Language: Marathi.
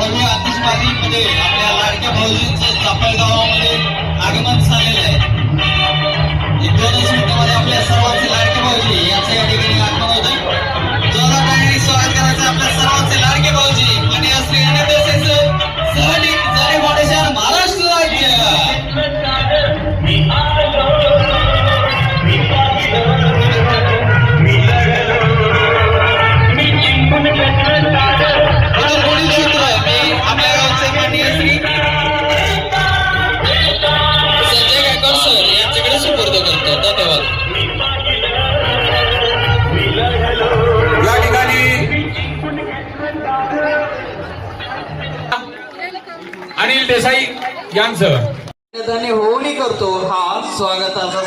भव्य आतिषबाजीमध्ये आपल्या लाडक्या भाऊजींचं चापळ गावामध्ये आगमन झालेलं आहे. एक दोनच मिनिटामध्ये आपल्या सर्वांचे लाडके भाऊजी याच्या या ठिकाणी करता तेव्हा या ठिकाणी अनिल देसाई यांचं. होऊनही करतो हा स्वागताचा